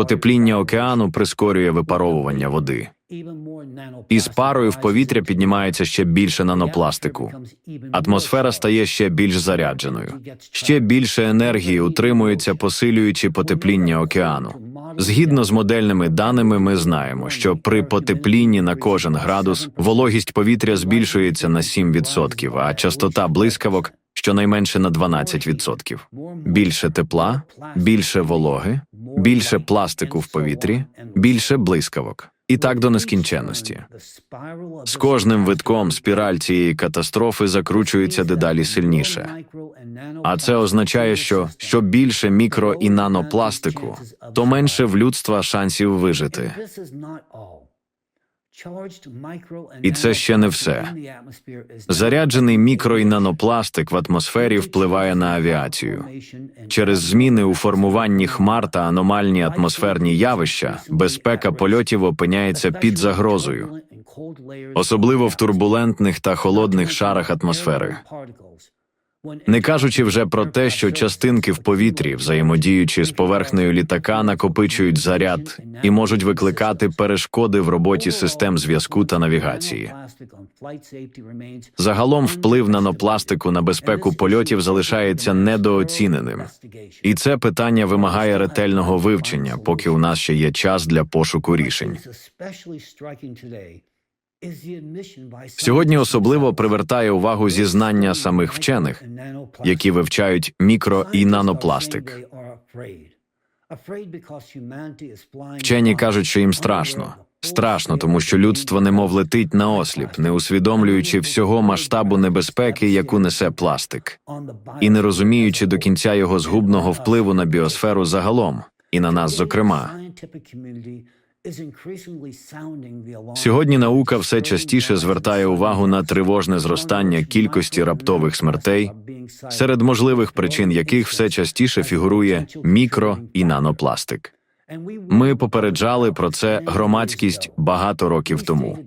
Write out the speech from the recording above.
Потепління океану прискорює випаровування води. Із парою в повітря піднімається ще більше нанопластику. Атмосфера стає ще більш зарядженою. Ще більше енергії утримується, посилюючи потепління океану. Згідно з модельними даними, ми знаємо, що при потеплінні на кожен градус вологість повітря збільшується на 7%, а частота блискавок щонайменше на 12%. Більше тепла, більше вологи, більше пластику в повітрі, більше блискавок. І так до нескінченності. З кожним витком спіраль цієї катастрофи закручується дедалі сильніше. А це означає, що що більше мікро і нанопластику, то менше в людства шансів вижити. І це ще не все. Заряджений мікро і нанопластик в атмосфері впливає на авіацію. Через зміни у формуванні хмар та аномальні атмосферні явища безпека польотів опиняється під загрозою, особливо в турбулентних та холодних шарах атмосфери. Не кажучи вже про те, що частинки в повітрі, взаємодіючи з поверхнею літака, накопичують заряд і можуть викликати перешкоди в роботі систем зв'язку та навігації. Загалом вплив нанопластику на безпеку польотів залишається недооціненим. І це питання вимагає ретельного вивчення, поки у нас ще є час для пошуку рішень. Сьогодні особливо привертає увагу зізнання самих вчених, які вивчають мікро і нанопластик. Вчені кажуть, що їм страшно. Страшно, тому що людство немов летить на осліп, не усвідомлюючи всього масштабу небезпеки, яку несе пластик, і не розуміючи до кінця його згубного впливу на біосферу загалом, і на нас, зокрема. Сьогодні наука все частіше звертає увагу на тривожне зростання кількості раптових смертей, серед можливих причин яких все частіше фігурує мікро і нанопластик. Ми попереджали про це громадськість багато років тому.